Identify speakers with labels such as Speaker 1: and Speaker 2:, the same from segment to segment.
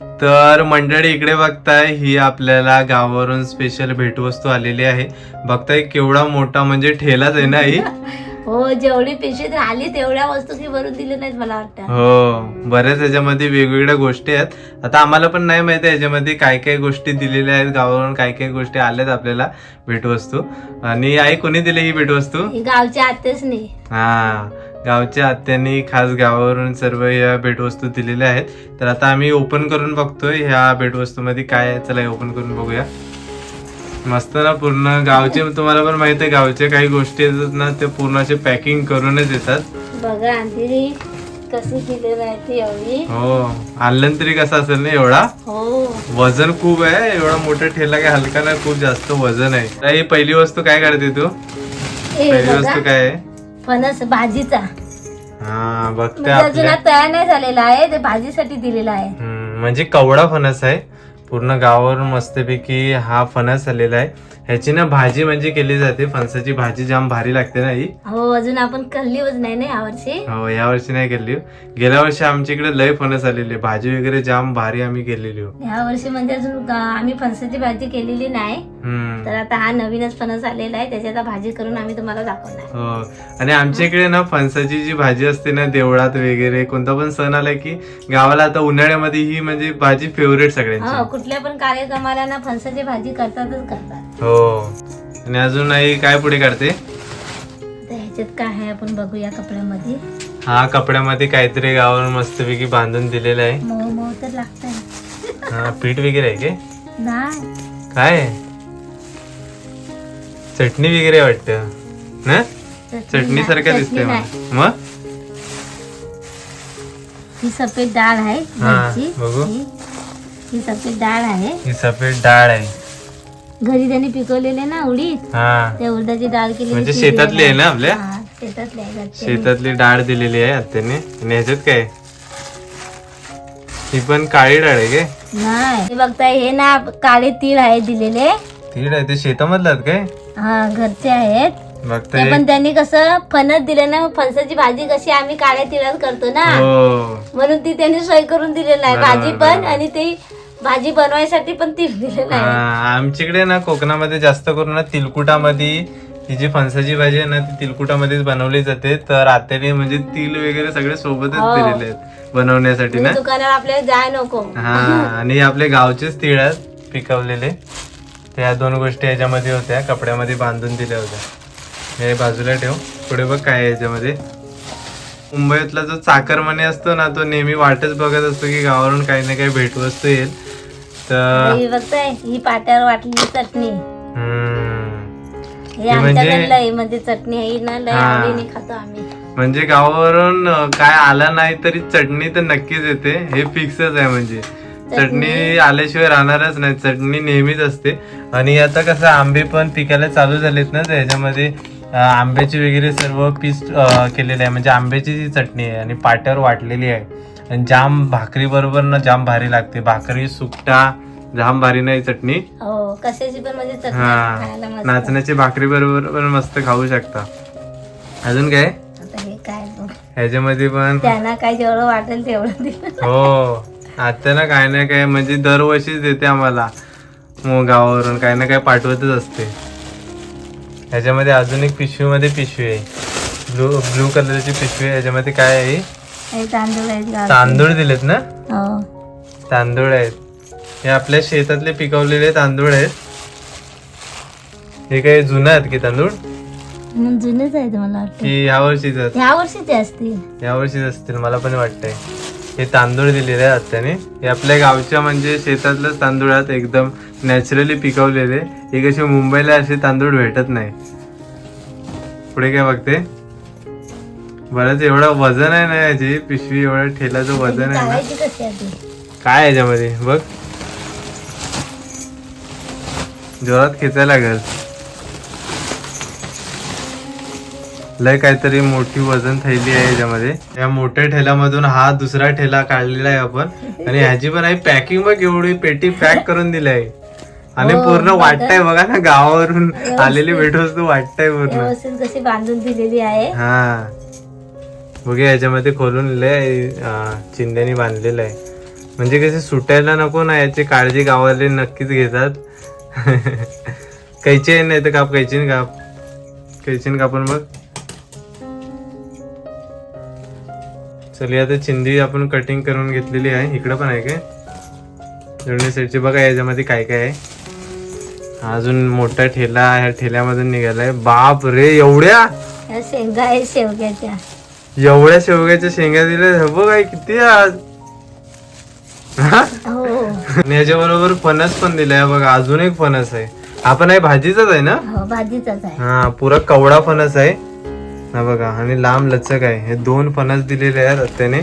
Speaker 1: तर मंडळी इकडे बघताय ही आपल्याला गावावरून स्पेशल भेटवस्तू आलेली आहे. बघताय केवढा मोठा म्हणजे ठेलाच आहे ना ही?
Speaker 2: हो जेवढी पिशवीत राहिली तेवढ्या वस्तू की भरून दिली नाहीत मला वाटतं.
Speaker 1: हो बऱ्याच ह्याच्यामध्ये वेगवेगळ्या गोष्टी आहेत. आता आम्हाला पण नाही माहिती ह्याच्यामध्ये काय काय गोष्टी दिलेल्या आहेत गावावरून काय काय गोष्टी आल्यात आपल्याला भेटवस्तू. आणि आई कोणी दिली ही भेटवस्तू?
Speaker 2: ही गावच्या आतेच नाही
Speaker 1: हा. गावच्या आत्यांनी खास गावावरून सर्व या भेटवस्तू दिलेल्या आहेत. तर आता आम्ही ओपन करून बघतोय ह्या भेटवस्तूमध्ये काय आहे. चला ओपन करून बघूया. मस्त ना पूर्ण गावचे तुम्हाला पण माहिती आहे गावच्या काही गोष्टी येतात ना ते पूर्ण असे पॅकिंग करूनच येतात.
Speaker 2: बघा आधी कशी दिलेली आहे ती एवढी.
Speaker 1: हो आणलं तरी कसं असेल ना एवढा?
Speaker 2: हो.
Speaker 1: वजन खूप आहे एवढा मोठा ठेला काय हलका नाही खूप जास्त वजन आहे. ही पहिली वस्तू काय करते तू? पहिली वस्तू काय आहे?
Speaker 2: फणस भाजीचा.
Speaker 1: हा बघते
Speaker 2: म्हणजे अजून
Speaker 1: आपल्या
Speaker 2: हा तयार नाही झालेला आहे ते भाजीसाठी दिलेला आहे.
Speaker 1: हम्म, म्हणजे कवडा फणस आहे. पूर्ण गावावरून मस्तपैकी हा फणस आलेला आहे. ह्याची ना भाजी म्हणजे केली जाते. फणसाची भाजी जाम भारी लागते ना ही.
Speaker 2: हो अजून आपण कल्लीच नाही ना यावर्षी
Speaker 1: हो या वर्षी नाही केली. गेल्या वर्षी आमच्या इकडे लय फणस आलेली. भाजी वगैरे जाम भारी आम्ही केलेली हो.
Speaker 2: वर्षी म्हणजे अजून आम्ही फणसाची भाजी केलेली नाही.
Speaker 1: हम्म.
Speaker 2: तर आता हा नवीनच फणस आलेला आहे. त्याची आता भाजी करून आम्ही तुम्हाला दाखवणार.
Speaker 1: हो. आणि आमच्या इकडे ना फणसाची जी भाजी असते ना देवळात वगैरे कोणता पण सण आला की गावाला आता उन्हाळ्यामध्ये ही म्हणजे भाजी फेवरेट
Speaker 2: हो
Speaker 1: सगळ्यांची
Speaker 2: कुठल्या पण कार्यक्रमाला ना फणसाची भाजी करतातच करतात.
Speaker 1: हो. आणि अजून आई काय पुढे काढते
Speaker 2: आता ह्याच्यात काय आहे आपण बघूया कपड्यामध्ये.
Speaker 1: हा कपड्यामध्ये काहीतरी गावावर मस्तपैकी बांधून दिलेलं आहे.
Speaker 2: मऊ मऊ तर लागतंय.
Speaker 1: हा पीठ वगैरे आहे के
Speaker 2: नाही.
Speaker 1: काय? आहे? चटणी वगैरे वाटतं. ना? चटणी
Speaker 2: नाही,
Speaker 1: सारखं
Speaker 2: चटणी
Speaker 1: दिसतंय
Speaker 2: नाही.
Speaker 1: मला. मग?
Speaker 2: ही सफेद डाळ आहे
Speaker 1: हा,
Speaker 2: घरची
Speaker 1: बघू.
Speaker 2: ही ही सफेद डाळ आहे.
Speaker 1: ही सफेद डाळ आहे.
Speaker 2: घरी त्यांनी पिकवलेले ना उडीद
Speaker 1: हा.
Speaker 2: त्या उडदाची डाळ केली
Speaker 1: म्हणजे शेतातली आहे ना आपल्या?
Speaker 2: शेतातली आहे घरची.
Speaker 1: शेतातली डाळ दिलेली आहे आत्याने. आणि ह्याच्यात काय? ही पण काळी डाळ आहे के
Speaker 2: नाही. हे बघताय हे ना काळे तीळ आहे दिलेले.
Speaker 1: तीड आहे ते शेतामधलं काय?
Speaker 2: हा घरचे आहेत. ते
Speaker 1: बघताय
Speaker 2: पण त्यांनी कसं फणस दिलं ना फणसाची भाजी कशी आम्ही काळ्या तिळात करतो ना.
Speaker 1: हो.
Speaker 2: म्हणून ती त्यांनी सोय करून दिलेलं आहे
Speaker 1: बरोबर,
Speaker 2: भाजी पण
Speaker 1: बरोबर.
Speaker 2: आणि ती भाजी बनवायसाठी पण तीळ दिलेलं आहे.
Speaker 1: आमच्याकडे ना कोकणामध्ये जास्त करून ना तिलकुटामध्ये ही जी फणसाची भाजी आहे ना ती तिलकुटामध्येच बनवली जाते. तर आत्याने म्हणजे तिल वगैरे सगळे सोबतच
Speaker 2: हो.
Speaker 1: दिलेले आहेत बनवण्यासाठी ना.
Speaker 2: म्हणजे दुकानावर आपल्याला जाय नको.
Speaker 1: हा आणि आपले गावचेच तिळ आहेत पिकवलेले. त्या दोन गोष्टी याच्यामध्ये होत्या कपड्यामध्ये बांधून दिल्या होत्या. हे बाजूला ठेव. पुढे बघ काय आहे याच्यामध्ये. मुंबईतला जो चाकरमाने असतो ना तो नेहमी वाटच बघत असतो की गावावरून काही ना काही भेटवस्तू येईल. तर
Speaker 2: ही बघताय ही पाट्यावर वाटलेली चटणी.
Speaker 1: हम्म,
Speaker 2: हे
Speaker 1: म्हणजे-
Speaker 2: लय म्हणजे चटणी आहे. ना लय
Speaker 1: हा.
Speaker 2: आवडीने खातो आम्ही.
Speaker 1: म्हणजे गावावरून अं, काय आला नाही तरी चटणी तर नक्कीच येते. हे फिक्सच आहे म्हणजे. चटणी आल्याशिवाय राहणारच नाही. चटणी नेहमीच असते. आणि आता कसं आंबे पण पिकायला चालू झालेत ना तर ह्याच्यामध्ये अं, आंब्याची वगैरे सर्व पीस केलेले आहे. म्हणजे आंब्याची जी चटणी आहे आणि पाट्यावर वाटलेली आहे. आणि जाम भाकरी बरोबर ना जाम भारी लागते. भाकरी सुकटा जाम भारी नाही चटणी.
Speaker 2: हो कशाची पण म्हणजे चटणी खायला मस्त.
Speaker 1: नाचण्याची भाकरी बरोबर पण मस्त खाऊ शकता. अजून काय?
Speaker 2: आता हे काय बघ.
Speaker 1: ह्याच्यामध्ये पण
Speaker 2: त्यांना काय जेवढं वाटेल तेवढं दिलं
Speaker 1: हो आता ना काय ना काय म्हणजे दरवर्षीच देते आम्हाला. मग गावावरून काही ना काय पाठवतच असते. ह्याच्यामध्ये अजून एक पिशवीमध्ये पिशवी आहे. ब्लू ब्लू कलरची पिशवी आहे. ह्याच्यामध्ये काय आहे?
Speaker 2: तांदूळ आहेत गावचे.
Speaker 1: तांदूळ दिलेत ना?
Speaker 2: हो.
Speaker 1: तांदूळ आहेत. हे आपल्या शेतातले पिकवलेले तांदूळ आहेत. हे काही जुनं आहेत की तांदूळ?
Speaker 2: जुनेच आहेत मला
Speaker 1: की ह्या वर्षीच
Speaker 2: ह्या वर्षीचे असतील.
Speaker 1: या वर्षीच असतील मला पण वाटतंय. हे तांदूळ दिलेले आहेत त्याने हे आपल्या गावच्या म्हणजे शेतातलंच तांदूळ आहेत एकदम नॅचरली पिकवलेले. हे कसे मुंबईला असे तांदूळ भेटत नाही. पुढे काय बघते? बरंच एवढं वजन आहे ना याची पिशवी एवढं ठेलाचं वजन आहे ना. काय याच्यामध्ये बघ. जोरात खेचायला लागेल. लय काहीतरी मोठी वजन थैली आहे याच्यामध्ये या मोठ्या ठेल्यामधून हा दुसरा ठेला काढलेला आहे आपण. आणि ह्याची पण आहे पॅकिंग बघ एवढी पेटी पॅक करून दिली आहे. आणि
Speaker 2: हो,
Speaker 1: पूर्ण. वाटतंय बघा ना गावावरून आलेली भेटवस्तू वाटतंय पूर्ण.
Speaker 2: बांधून दिलेली आहे.
Speaker 1: हा. बघे याच्यामध्ये खोलून लय अं, चिंध्यानी बांधलेलं आहे. म्हणजे कसे सुटायला नको ना याची काळजी गावाले नक्कीच घेतात. कैचे नाही तर काप कैचीन काप. कैचीन कापून बघ चल आता चिंदी आपण कटिंग करून घेतलेली आहे. इकडं पण आहे काय? दोन्ही साईडची बघा याच्यामध्ये काय काय आहे. अजून मोठा ठेला ह्या ठेल्यामधून निघालाय. बाप रे एवढ्या
Speaker 2: ह्या आहे शेवग्याच्या.
Speaker 1: एवढ्या शेवग्याच्या शेंगा दिल्या हे बघ आई किती आज. हा? आणि याच्याबरोबर फणस पण दिलाय बघा अजून एक फणस आहे. आपण आहे भाजीचाच आहे ना?
Speaker 2: हो भाजीचाच आहे.
Speaker 1: हा पुरा कवडा फणस आहे. हा बघा आणि लांब लचक आहे. हे दोन फणस दिलेले आहेत त्याने.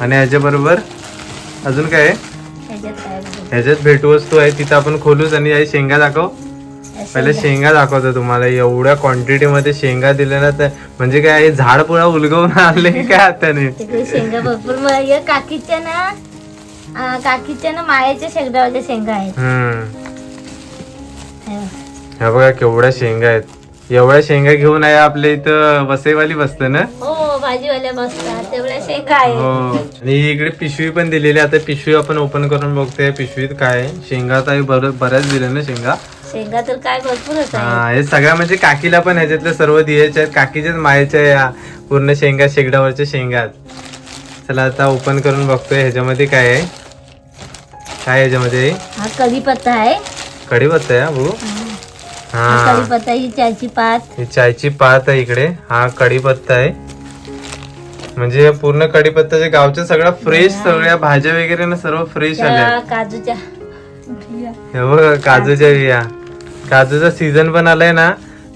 Speaker 1: आणि याच्याबरोबर अजून काय आहे?
Speaker 2: ह्याच्यात
Speaker 1: भेटवस्तू आहे तिथं आपण खोलूच आणि आई शेंगा दाखव. पहिले
Speaker 2: शेंगा.
Speaker 1: दाखवतो तुम्हाला. एवढ्या क्वांटिटी मध्ये शेंगा दिल्या ना तर म्हणजे काय झाड पुरा उलगवून आणले की काय हाताने
Speaker 2: शेंगा भरपूर काकीच्या ना काकीच्या ना मायाच्या शेंगदावाच्या शेंगा आहेत. हे बघ.
Speaker 1: केवढ्या शेंगा आहेत. एवढ्या शेंगा घेऊन आहे आपल्या इथं वसईवाली बसतं ना?
Speaker 2: हो भाजीवाल्या बसतात. तेवढ्या शेंगा आहेत.
Speaker 1: हो. आणि इकडे पिशवी पण दिलेली. आता पिशवी आपण ओपन करून बघतोय. पिशवीत काय शेंगा तर बऱ्याच दिल्या ना शेंगा.
Speaker 2: शेंगा तर काय भरपूरच आहे
Speaker 1: हा हे सगळ्या म्हणजे काकीला पण ह्याच्यातल्या सर्व द्यायच्या आहेत. काकीच्याच मायेच्या या पूर्ण शेंगा शेगडावरच्या शेंगा आहेत. चला आता ओपन करून बघतोय ह्याच्यामध्ये काय आहे. काय ह्याच्यामध्ये?
Speaker 2: हा कढीपत्ता आहे.
Speaker 1: कढीपत्ता आहे हा भाऊ
Speaker 2: हा.
Speaker 1: हा
Speaker 2: कढीपत्ता ही चायची पात.
Speaker 1: ही चायची पात आहे इकडे. हा कढीपत्ता आहे. म्हणजे पूर्ण कढीपत्ताच्या गावच्या सगळ्या फ्रेश सगळ्या भाज्या वगैरे ना सर्व फ्रेश आल्या
Speaker 2: त्या काजूच्या बिया.
Speaker 1: हे बघ काजूच्या बिया. काजूचा सीझन पण आलाय ना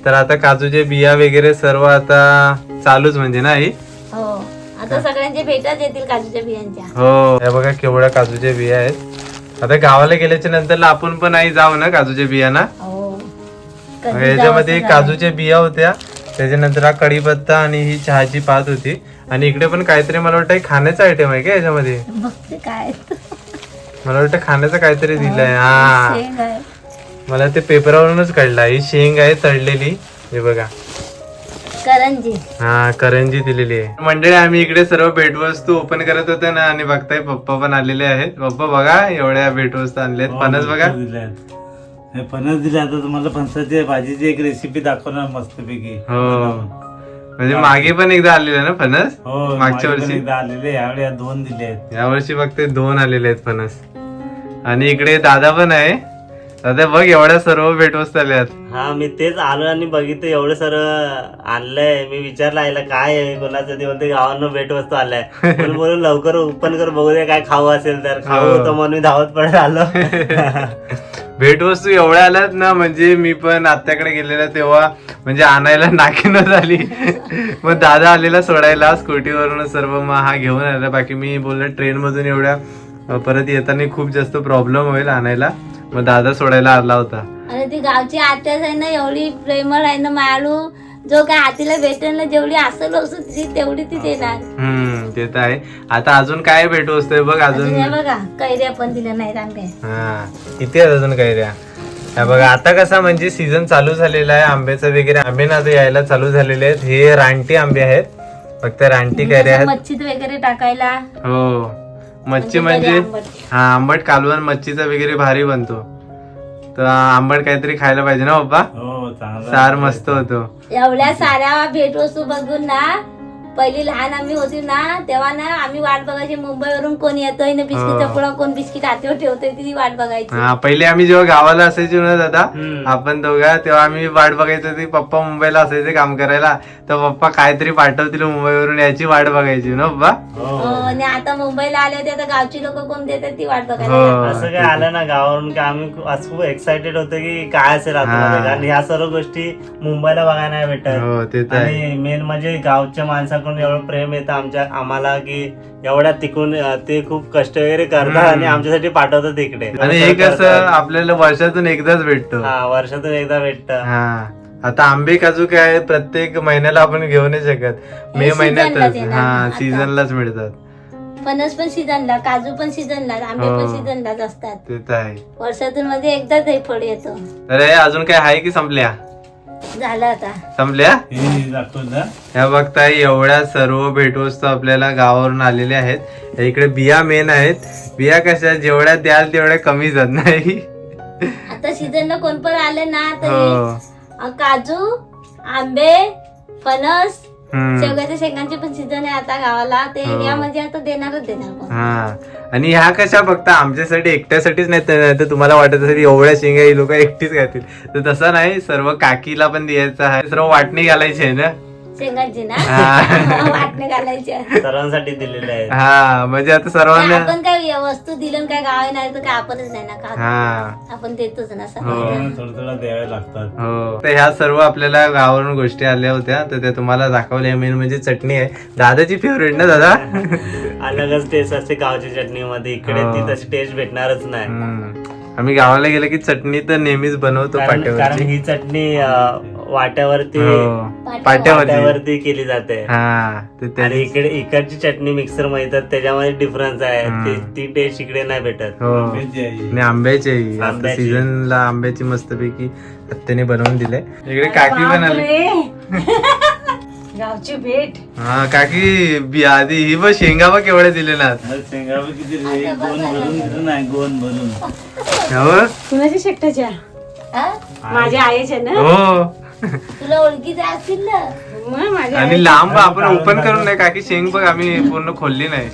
Speaker 1: तर आता काजूच्या बिया वगैरे सर्व आता चालूच म्हणजे ना आई
Speaker 2: हो आता सगळ्यांचे भेटच येतील काजूच्या बियांच्या.
Speaker 1: हो हे बघा केवढ्या काजूच्या बिया आहेत. आता गावाला गेल्याच्यानंतर आपण पण आई जाऊ ना काजूच्या बियाना?
Speaker 2: हो.
Speaker 1: याच्यामध्ये. काजूच्या बिया होत्या त्याच्यानंतर हा कढीपत्ता आणि ही चहाची पात होती. आणि इकडे पण काहीतरी मला वाटतं खाण्याचा आयटम आहे का याच्यामध्ये? मला वाटतं खाण्याचं काहीतरी दिलंय. हा
Speaker 2: आहे.
Speaker 1: मला ते पेपरावरूनच कळलं. ही शेंग आहे तळलेली. हे बघा.
Speaker 2: करंजी.
Speaker 1: हा करंजी दिलेली आहे. मंडळी आम्ही इकडे सर्व भेटवस्तू ओपन करत होते ना आणि बघताय पप्पा पण आलेले आहेत. पप्पा बघा एवढ्या भेटवस्तू आणल्यात.
Speaker 3: हो,
Speaker 1: फणस बघा.
Speaker 3: हे फणस दिले आता तुम्हाला फणसाची भाजीची एक रेसिपी दाखवणार मस्तपैकी.
Speaker 1: हो. म्हणजे मागे पण एकदा आलेला ना फणस?
Speaker 3: हो
Speaker 1: मागच्या वर्षी?
Speaker 3: एकदा आलेले यावेळी दोन दिले आहेत.
Speaker 1: या वर्षी फक्त दोन आलेले आहेत फणस. आणि इकडे दादा पण आहे. दादा बघ एवढ्या सर्व भेटवस्तू आल्यात
Speaker 4: हा मी तेच आलो आणि बघितलं एवढं सर्व आणलंय. मी विचारलं आईला काय आहे? कोणाचं? ते म्हणते गावांना भेटवस्तू आलाय म्हणून बोलून लवकर ओपन कर बघू दे काय खाऊ असेल तर. खाऊ
Speaker 1: हो.
Speaker 4: होतं म्हणून मी धावत पडत आलो.
Speaker 1: भेटवस्तू एवढ्या आल्यात ना म्हणजे मी पण आत्याकडे गेलेला तेव्हा म्हणजे आणायला नाकीनं झाली. मग दादा आलेला सोडायला स्कूटीवरून सर्व मग हा घेऊन आला. बाकी मी बोललो ट्रेन मधून एवढ्या परत येताना खूप जास्त प्रॉब्लेम होईल आणायला. मग दादा सोडायला आला होता.
Speaker 2: आणि ती गावची आत्याच आहे ना एवढी प्रेमळ आहे ना मायाळू. जो काय हातीला भेटेल ना जेवढी असेल वस्तू ती तेवढी ती देणार.
Speaker 1: हम्म ते तर आहे. आता अजून काय भेटवस्तू आहे बघ
Speaker 2: अजून
Speaker 1: अजून.
Speaker 2: हे बघा कैऱ्या पण दिल्या नाहीत आंबे
Speaker 1: हा किती आहेत अजून कैऱ्या? हा बघा आता कसा म्हणजे सीझन चालू झालेला आहे आंब्याचा वगैरे. आंबे ना आता यायला चालू झालेले आहेत. हे रानटी आंबे आहेत. फक्त रानटी कैऱ्या आहेत.
Speaker 2: मच्छीत वगैरे टाकायला?
Speaker 1: हो. मच्छी
Speaker 2: म्हणजे आंबट.
Speaker 1: हा आंबट कालवण मच्छीचा वगैरे भारी बनतो. तर आंबट काहीतरी खायला पाहिजे ना बाबा
Speaker 3: हो
Speaker 1: सार मस्त होतो.
Speaker 2: एवढ्या साऱ्या भेटवस्तू बघून ना पहिली लहान आम्ही होती ना तेव्हा ना आम्ही वाट बघायची मुंबईवरून कोण येतोय ना बिस्किटचा. पुडा कोण बिस्किट हातीवर ठेवतोय ती वाट बघायची
Speaker 1: हा पहिले आम्ही जेव्हा गावाला असायचो ना दादा
Speaker 4: हम्म.
Speaker 1: आपण दोघा तेव्हा आम्ही वाट बघायचो ते पप्पा मुंबईला असायचे काम करायला तर पप्पा काहीतरी पाठवतील मुंबईवरून याची वाट बघायची ना पप्पा
Speaker 2: हो,
Speaker 3: हो
Speaker 2: आणि आता मुंबईला आले होते आता गावची लोक कोण देतात ती वाट बघायला
Speaker 1: हो.
Speaker 4: असं काय आलं ना गावावरून की आम्ही खूप- असं खूप एक्साइटेड होतो की काय असेल आतमध्ये. कारण ह्या सर्व गोष्टी मुंबईला बघायला नाही भेटत
Speaker 1: हो ते तर आहे
Speaker 4: आणि मेन म्हणजे गावच्या माणसाकडून एवढं प्रेम येतं आमच्या आम्हाला की एवढ्या तिकून ते खूप कष्ट वगैरे करतात. आणि आमच्यासाठी पाठवतात तिकडे.
Speaker 1: आणि हे कसं आपल्याला वर्षातून एकदाच भेटतो.
Speaker 4: हा वर्षातून एकदा भेटत.
Speaker 1: हा. आता आंबे काजू काय आहे, प्रत्येक महिन्याला आपण घेऊ नाही शकत. मे
Speaker 2: हे
Speaker 1: महिन्यातच. हा. सीझनलाच मिळतात.
Speaker 2: फणस पण सीझनला काजू पण सीझनला आंबे पण
Speaker 1: हो.
Speaker 2: सीझनलाच असतात.
Speaker 1: ते तर आहे.
Speaker 2: वर्षातून मध्ये एकदाच हे फळ येतो.
Speaker 1: तर हे अजून काय आहे की संपल्या?
Speaker 2: झालं आता.
Speaker 1: संपल्या?
Speaker 3: हे
Speaker 1: ह्या बघताय एवढ्या सर्व भेटवस्तू आपल्याला गावावरून आलेल्या आहेत. इकडे बिया मेन आहेत. बिया कशा जेवढ्या द्याल तेवढ्या कमी जात नाही.
Speaker 2: आता सीझन कोण पण आले ना तर
Speaker 1: हो
Speaker 2: हे, अ, काजू आंबे फणस. शेवग्याच्या शेंगांचे पण सीझन आहे आता गावाला ते
Speaker 1: हो.
Speaker 2: या म्हणजे आता देणारच देणार.
Speaker 1: हा. आणि ह्या कशा फक्त आमच्यासाठी एकट्यासाठीच नाही तर तर तुम्हाला वाटत असेल एवढ्या शेंगा ही लोक एकटीच खातील. तर तसं नाही सर्व काकीला पण द्यायचं आहे. सर्व वाटणी घालायची आहे ना?
Speaker 2: शेंगांची ना?
Speaker 1: हा.
Speaker 2: वाटणे घालायच्या
Speaker 4: सर्वांसाठी दिलेले आहेत.
Speaker 1: हा म्हणजे आता सर्वांना
Speaker 2: आपण काय वस्तू दिलं आणि काय गावे नाही तर काय आपणच नाही ना का
Speaker 1: हा.
Speaker 2: आपण देतोच ना
Speaker 1: हो.
Speaker 2: सर्वांना
Speaker 3: थोडं थोडं द्यावे लागतात.
Speaker 1: हो. तर ह्या सर्व आपल्याला गावावरून गोष्टी आल्या होत्या तर त्या तुम्हाला दाखवल्या. मेन म्हणजे चटणी आहे. दादाची फेवरेट ना दादा?
Speaker 4: अलगच टेस्ट असते गावच्या चटणीमध्ये. इकडे
Speaker 1: हो.
Speaker 4: ती तशी टेस्ट भेटणारच नाही.
Speaker 1: हम्म. आम्ही गावाला गेलो की चटणी तर नेहमीच बनवतो
Speaker 4: कारण कारण ही चटणी अं, वाट्यावरती
Speaker 1: हो. पाट्यावरची
Speaker 4: वाट्यावरती केली जाते.
Speaker 1: हा
Speaker 4: आणि इकडे इकडची चटणी मिक्सर मिळतात त्याच्यामध्ये डिफरन्स आहे. ती- ती टेस्ट इकडे नाही भेटत.
Speaker 1: हो.
Speaker 3: आंब्याची.
Speaker 1: आणि आंब्याची आता
Speaker 4: आंब्याची.
Speaker 1: सीझनला आंब्याची मस्तपैकी हत्तीने बनवून दिले. इकडे काकी पण आली
Speaker 5: गावची भेट.
Speaker 1: हा काकी बी- आधी ही बघ शेंगा बघ केवढ्या दिले ना
Speaker 3: शेंगावर किती रे. गोन भरून दिलं नाही गोन भरून.
Speaker 1: हो?
Speaker 5: कुणाच्या शेकटाच्या?
Speaker 2: हा?
Speaker 5: माझ्या आईच्या ना?
Speaker 1: हो.
Speaker 2: तुला ओळखीचे असतील ना?
Speaker 5: मग माझ्या
Speaker 1: आणि लांब आपण ओपन करून नाही काकी शेंग बघ आम्ही पूर्ण खोलली नाही.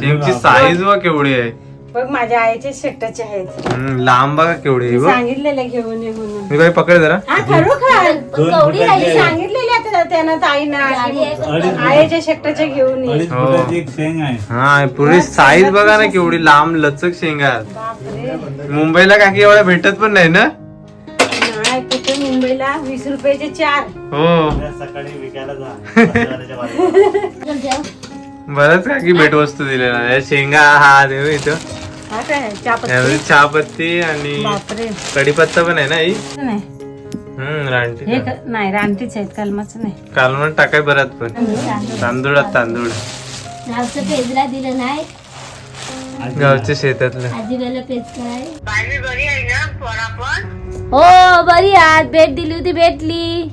Speaker 1: शेंगची साईज बघ केवढी आहे.
Speaker 5: बघ माझ्या आईच्या शेकटाचे आहेत.
Speaker 1: हम्म, लांब बघा केवढी आहे बघ.
Speaker 5: सांगितलेलं घेऊन ये म्हणून.
Speaker 1: मी काही पकड जरा.
Speaker 5: हा खरोखर
Speaker 2: पण कवडी
Speaker 3: फुटाची
Speaker 2: राहिली.
Speaker 3: आहे.
Speaker 5: सांगितलेले आता त्यानं ताईनं
Speaker 2: गाडी आहे पण
Speaker 3: अडीच
Speaker 5: आईच्या शेकटाच्या घेऊन ये.
Speaker 3: अडीच
Speaker 1: हो.
Speaker 3: फुटाची एक शेंग आहे.
Speaker 1: हा पुरी साईज बघा ना केवढी लांब लचक शेंगा आहेत.
Speaker 5: बापरे.
Speaker 1: मुंबईला काकी एवढ्या भेटत पण नाही ना?
Speaker 5: मुंबईला वीस रुपयाचे चार.
Speaker 1: हो.
Speaker 4: उद्या सकाळी विकायला जा. बाजूला.
Speaker 1: बरंच काकी भेटवस्तू दिलेला. आहे. शेंगा हा देऊ इथं.
Speaker 5: हा काय
Speaker 1: यामध्ये चहापत्ती आणि
Speaker 5: बापरे.
Speaker 1: कढीपत्ता पण आहे ना ही
Speaker 5: नाही.
Speaker 1: हम्म रानटी
Speaker 5: हे क- नाही रानटीच आहेत कलमाचं नाही.
Speaker 1: कालवण टाकाय बरात पण. तांदूळात तांदूळ.
Speaker 2: गावचं पेजला दिलं नाही.
Speaker 1: गावच्या शेतातलं.
Speaker 2: आजीबाला पेज काय हो बरी आज भेट दिली होती भेटली.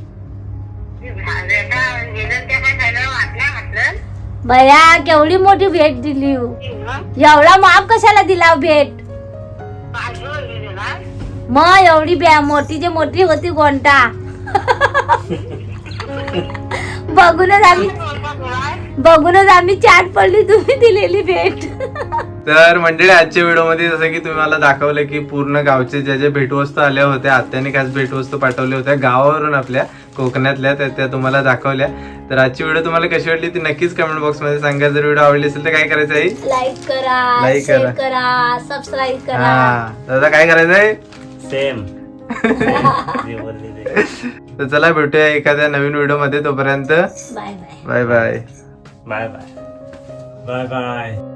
Speaker 2: बया केवढी मोठी भेट दिली हो. एवढा माप कशाला दिला हो भेट? मग एवढी ब्या मोठी जे मोठी होती कोणता? बघूनच आम्ही बघूनच आम्ही चाट पडली तुम्ही दिलेली भेट.
Speaker 1: तर मंडळी आजच्या व्हिडिओमध्ये जसं की तुम्हाला दाखवलं की पूर्ण गावचे ज्या ज्या भेटवस्तू आल्या होत्या आत्याने खास भेटवस्तू पाठवल्या होत्या गावावरून आपल्या कोकणातल्या त्या त्या तुम्हाला दाखवल्या. तर आजची व्हिडिओ तुम्हाला कशी वाटली ती नक्कीच कमेंट बॉक्समध्ये सांगा. जर व्हिडिओ आवडली असेल तर काय करायचं आहे
Speaker 2: लाईक करा शेअर
Speaker 1: करा.
Speaker 2: करा सबस्क्राईब करा.
Speaker 1: हा दादा काय करायचं आहे?
Speaker 4: सेम.
Speaker 1: तर चला भेटूया एखाद्या नवीन व्हिडिओमध्ये तोपर्यंत
Speaker 2: bye.
Speaker 1: Bye bye.
Speaker 4: Bye bye.
Speaker 3: Bye bye.